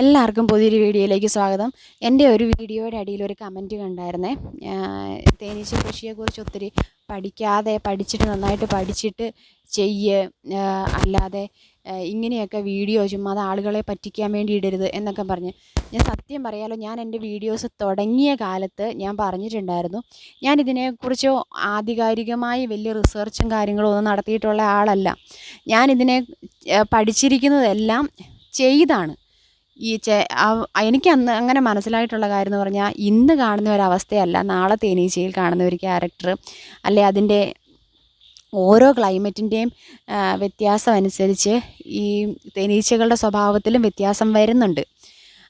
എല്ലാവർക്കും പുതിയൊരു വീഡിയോയിലേക്ക് സ്വാഗതം. എന്റെ ഒരു വീഡിയോയുടെ അടിയിൽ ഒരു കമന്റ് കണ്ടായിരുന്നേ. തേനീച്ച കൃഷിയെക്കുറിച്ച് ഒത്തിരി പഠിക്കാതെ പഠിച്ചിട്ട് നന്നായിട്ട് പഠിച്ചിട്ട് ചെയ്യ് അല്ലാതെ ഇങ്ങനെയൊക്കെ വീഡിയോ ചുമ്മാ അത് ആളുകളെ പറ്റിക്കാൻ വേണ്ടി ഇടരുത് എന്നൊക്കെ പറഞ്ഞ്. ഞാൻ സത്യം പറയാലോ ഞാൻ എന്റെ വീഡിയോസ് തുടങ്ങിയ കാലത്ത് ഞാൻ പറഞ്ഞിട്ടുണ്ടായിരുന്നു. ഞാൻ ഇതിനെക്കുറിച്ച് ആധികാരികമായി വലിയ റിസർച്ചും കാര്യങ്ങളും ഒന്നും നടത്തിയിട്ടുള്ള ആളല്ല. ഞാനിതിനെ പഠിച്ചിരിക്കുന്നതെല്ലാം ചെയ്താണ്. ഈ ചെ എനിക്ക് അന്ന് അങ്ങനെ മനസ്സിലായിട്ടുള്ള കാര്യം എന്ന് പറഞ്ഞാൽ ഇന്ന് കാണുന്ന ഒരവസ്ഥയല്ല നാളെ തേനീച്ചയിൽ കാണുന്ന ഒരു ക്യാരക്ടർ. അല്ലെ അതിന്റെ ഓരോ ക്ലൈമറ്റിന്റെയും വ്യത്യാസം അനുസരിച്ച് ഈ തേനീച്ചകളുടെ സ്വഭാവത്തിലും വ്യത്യാസം വരുന്നുണ്ട്.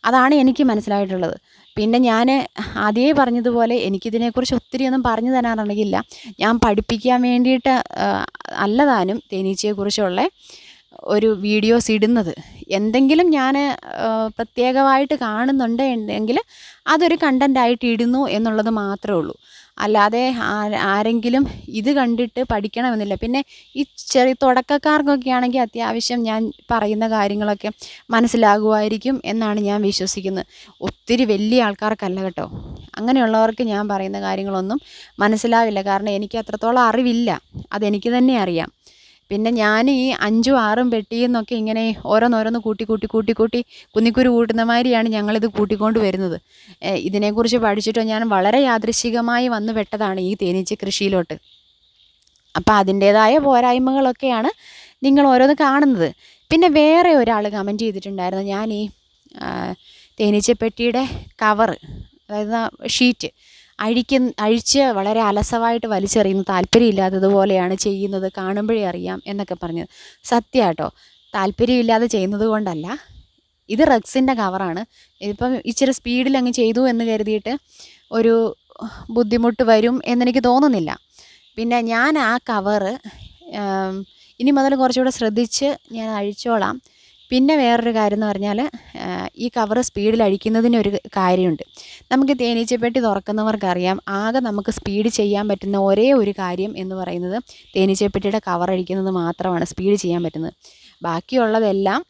അതാണ് എനിക്ക് മനസ്സിലായിട്ടുള്ളത്. പിന്നെ ഞാൻ ആദ്യമേ പറഞ്ഞതുപോലെ എനിക്കിതിനെക്കുറിച്ച് ഒത്തിരിയൊന്നും പറഞ്ഞു തരാനറിയില്ല ഞാൻ പഠിപ്പിക്കാൻ വേണ്ടിയിട്ട് അല്ലതാനും തേനീച്ചയെക്കുറിച്ചുള്ള ഒരു വീഡിയോസ് ഇടുന്നത്. എന്തെങ്കിലും ഞാൻ പ്രത്യേകമായിട്ട് കാണുന്നുണ്ട് എങ്കിൽ അതൊരു കണ്ടന്റായിട്ട് ഇടുന്നു എന്നുള്ളത് മാത്രമേ ഉള്ളൂ. അല്ലാതെ ആരെങ്കിലും ഇത് കണ്ടിട്ട് പഠിക്കണമെന്നില്ല. പിന്നെ ഈ ചെറിയ തുടക്കക്കാർക്കൊക്കെ ആണെങ്കിൽ അത്യാവശ്യം ഞാൻ പറയുന്ന കാര്യങ്ങളൊക്കെ മനസ്സിലാകുമായിരിക്കും എന്നാണ് ഞാൻ വിശ്വസിക്കുന്നത്. ഒത്തിരി വലിയ ആൾക്കാർക്കല്ല കേട്ടോ. അങ്ങനെയുള്ളവർക്ക് ഞാൻ പറയുന്ന കാര്യങ്ങളൊന്നും മനസ്സിലാവില്ല. കാരണം എനിക്ക് അത്രത്തോളം അറിവില്ല. അതെനിക്ക് തന്നെ അറിയാം. പിന്നെ ഞാൻ ഈ അഞ്ചും ആറും പെട്ടിയിൽ നിന്നൊക്കെ ഇങ്ങനെ ഓരോന്നോരോന്ന് കൂട്ടി കൂട്ടി കൂട്ടി കൂട്ടി കുന്നിക്കുരു കൂട്ടുന്ന മാതിരിയാണ് ഞങ്ങളിത് കൂട്ടിക്കൊണ്ട് വരുന്നത്. ഇതിനെക്കുറിച്ച് പഠിച്ചിട്ടോ ഞാൻ വളരെ യാദൃശികമായി വന്നു പെട്ടതാണ് ഈ തേനീച്ച കൃഷിയിലോട്ട്. അപ്പോൾ അതിന്റേതായ പോരായ്മകളൊക്കെയാണ് നിങ്ങൾ ഓരോന്ന് കാണുന്നത്. പിന്നെ വേറെ ഒരാൾ കമന്റ് ചെയ്തിട്ടുണ്ടായിരുന്നു. ഞാൻ ഈ തേനീച്ചപ്പെട്ടിയുടെ കവറ് അതായത് ഷീറ്റ് അഴിക്ക് അഴിച്ച് വളരെ അലസമായിട്ട് വലിച്ചെറിയുന്ന താല്പര്യമില്ലാത്തതുപോലെയാണ് ചെയ്യുന്നത്. കാണുമ്പോഴേ അറിയാം എന്നൊക്കെ പറഞ്ഞത് സത്യമാട്ടോ താല്പര്യമില്ലാതെ ചെയ്യുന്നത് കൊണ്ടല്ല. ഇത് റെക്സിന്റെ കവറാണ്. ഇതിപ്പം ഇച്ചിരി സ്പീഡിൽ അങ്ങ് ചെയ്തു എന്ന് കരുതിയിട്ട് ഒരു ബുദ്ധിമുട്ട് വരും എന്നെനിക്ക് തോന്നുന്നില്ല. പിന്നെ ഞാൻ ആ കവറ് ഇനി മുതൽ കുറച്ചുകൂടെ ശ്രദ്ധിച്ച് ഞാൻ അഴിച്ചോളാം. പിന്നെ വേറൊരു കാര്യം എന്ന് പറഞ്ഞാൽ ഈ കവർ സ്പീഡിൽ അഴിക്കുന്നതിനൊരു കാര്യമുണ്ട്. നമുക്ക് തേനീച്ചപ്പെട്ടി തുറക്കുന്നവർക്കറിയാം ആകെ നമുക്ക് സ്പീഡ് ചെയ്യാൻ പറ്റുന്ന ഒരേ ഒരു കാര്യം എന്ന് പറയുന്നത് തേനീച്ചപ്പെട്ടിയുടെ കവർ അഴിക്കുന്നത് മാത്രമാണ് സ്പീഡ് ചെയ്യാൻ പറ്റുന്നത്. ബാക്കിയുള്ളതെല്ലാം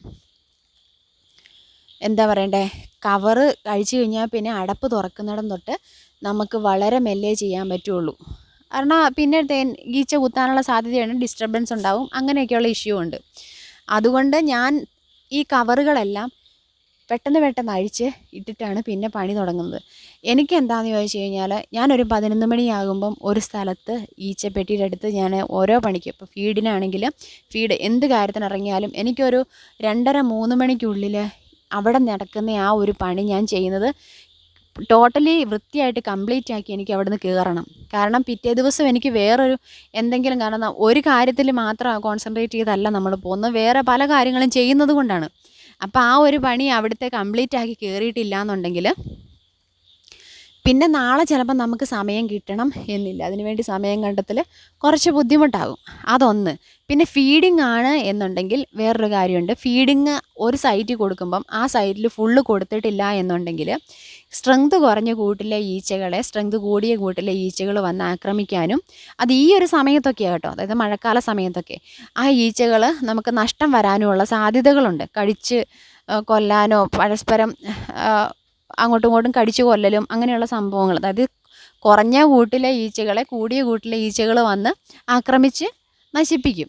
എന്താ പറയണ്ടേ കവർ കഴിച്ചു കഴിഞ്ഞാൽ പിന്നെ അടപ്പ് തുറക്കുന്നിടം തൊട്ട് നമുക്ക് വളരെ മെല്ലെ ചെയ്യാൻ പറ്റുള്ളൂ. കാരണം പിന്നെ തേൻ ഈച്ച കുത്താനുള്ള സാധ്യതയുണ്ട് ഡിസ്റ്റർബൻസ് ഉണ്ടാവും അങ്ങനെയൊക്കെയുള്ള ഇഷ്യൂ ഉണ്ട്. അതുകൊണ്ട് ഞാൻ ഈ കവറുകളെല്ലാം പെട്ടെന്ന് പെട്ടെന്ന് അഴിച്ച് ഇട്ടിട്ടാണ് പിന്നെ പണി തുടങ്ങുന്നത്. എനിക്ക് എന്താണെന്ന് ചോദിച്ചു കഴിഞ്ഞാൽ ഞാനൊരു പതിനൊന്ന് മണിയാകുമ്പം ഒരു സ്ഥലത്ത് ഈച്ചപ്പെട്ടിയുടെ അടുത്ത് ഞാൻ ഓരോ പണിക്കും ഇപ്പോൾ ഫീഡിനാണെങ്കിൽ ഫീഡ് എന്ത് കാര്യത്തിനിറങ്ങിയാലും എനിക്കൊരു രണ്ടര മൂന്ന് മണിക്കുള്ളിൽ അവിടെ നടക്കുന്ന ആ ഒരു പണി ഞാൻ ചെയ്യുന്നത് ടോട്ടലി വൃത്തിയായിട്ട് കംപ്ലീറ്റ് ആക്കി എനിക്ക് അവിടെ നിന്ന് കയറണം കാരണം പിറ്റേ ദിവസം എനിക്ക് വേറൊരു എന്തെങ്കിലും കാരണം ഒരു കാര്യത്തിൽ മാത്രം കോൺസെൻട്രേറ്റ് ചെയ്തല്ല നമ്മൾ പോകുന്നത്. വേറെ പല കാര്യങ്ങളും ചെയ്യുന്നത് കൊണ്ടാണ്. അപ്പോൾ ആ ഒരു പണി അവിടുത്തെ കംപ്ലീറ്റ് ആക്കി കയറിയിട്ടില്ല എന്നുണ്ടെങ്കിൽ പിന്നെ നാളെ ചിലപ്പോൾ നമുക്ക് സമയം കിട്ടണം എന്നില്ല. അതിനുവേണ്ടി സമയം കണ്ടെത്തൽ കുറച്ച് ബുദ്ധിമുട്ടാകും. അതൊന്ന്. പിന്നെ ഫീഡിംഗ് ആണ് എന്നുണ്ടെങ്കിൽ വേറൊരു കാര്യമുണ്ട്. ഫീഡിങ് ഒരു സൈറ്റിൽ കൊടുക്കുമ്പം ആ സൈറ്റിൽ ഫുള്ള് കൊടുത്തിട്ടില്ല എന്നുണ്ടെങ്കിൽ സ്ട്രെങ്ത് കുറഞ്ഞ കൂട്ടിലെ ഈച്ചകളെ സ്ട്രെങ്ത് കൂടിയ കൂട്ടിലെ ഈച്ചകൾ വന്ന് ആക്രമിക്കാനും അത് ഈ ഒരു സമയത്തൊക്കെയാണ് കേട്ടോ. അതായത് മഴക്കാല സമയത്തൊക്കെ ആ ഈച്ചകൾ നമുക്ക് നഷ്ടം വരാനുമുള്ള സാധ്യതകളുണ്ട്. കഴിച്ച് കൊല്ലാനോ പരസ്പരം അങ്ങോട്ടും ഇങ്ങോട്ടും കടിച്ചു കൊല്ലലും അങ്ങനെയുള്ള സംഭവങ്ങൾ. അതായത് കുറഞ്ഞ കൂട്ടിലെ ഈച്ചകളെ കൂടിയ കൂട്ടിലെ ഈച്ചകൾ വന്ന് ആക്രമിച്ച് നശിപ്പിക്കും.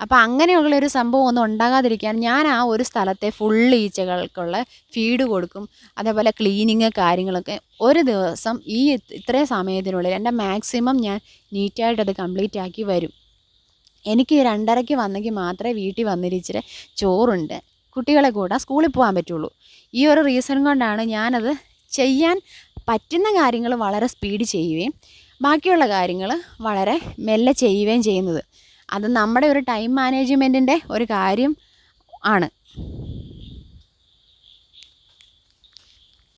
അപ്പോൾ അങ്ങനെയുള്ള ഒരു സംഭവം ഒന്നും ഉണ്ടാകാതിരിക്കാൻ ഞാൻ ആ ഒരു സ്ഥലത്തെ ഫുൾ ഈച്ചകൾക്കുള്ള ഫീഡ് കൊടുക്കും. അതേപോലെ ക്ലീനിങ് കാര്യങ്ങളൊക്കെ ഒരു ദിവസം ഈ ഇത്രയും സമയത്തിനുള്ളിൽ എന്റെ മാക്സിമം ഞാൻ നീറ്റായിട്ട് അത് കംപ്ലീറ്റ് ആക്കി വരും. എനിക്ക് രണ്ടരയ്ക്ക് വന്നെങ്കിൽ മാത്രമേ വീട്ടിൽ വന്നിരിച്ചിട്ട് ചോറുണ്ട്. കുട്ടികളെ കൂടെ സ്കൂളിൽ പോകാൻ പറ്റുള്ളൂ. ഈ ഒരു റീസൺ കൊണ്ടാണ് ഞാനത് ചെയ്യാൻ പറ്റുന്ന കാര്യങ്ങൾ വളരെ സ്പീഡ് ചെയ്യുകയും ബാക്കിയുള്ള കാര്യങ്ങൾ വളരെ മെല്ലെ ചെയ്യുകയും ചെയ്യുന്നത്. അത് നമ്മുടെ ഒരു ടൈം മാനേജ്മെന്റിന്റെ ഒരു കാര്യം ആണ്.